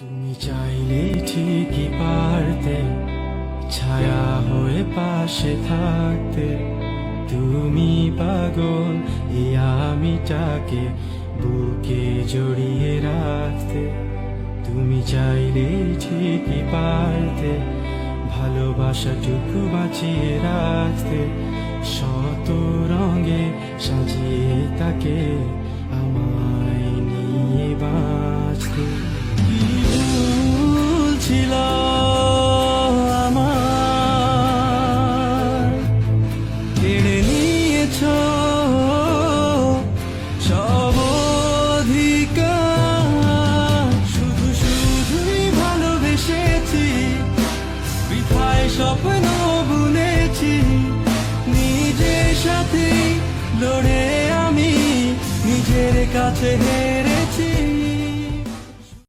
তুমি চাইলে ঠিকই পারতে, ছায়া হয়ে পাশে থাকতে। তুমি পাগল এই আমিটাকে বুকে জড়িয়ে রাখতে। তুমি চাইলে ঠিকই পারতে, ভালোবাসাটুকু বাঁচিয়ে রাখতে। শত রঙে সাজিয়ে তাকে আমায় নিয়েছ সব অধিকার। শুধু ভালোবেসেছি স্বপ্ন নিজের সাথে লড়ে আমি নিজের কাছে হেরেছি।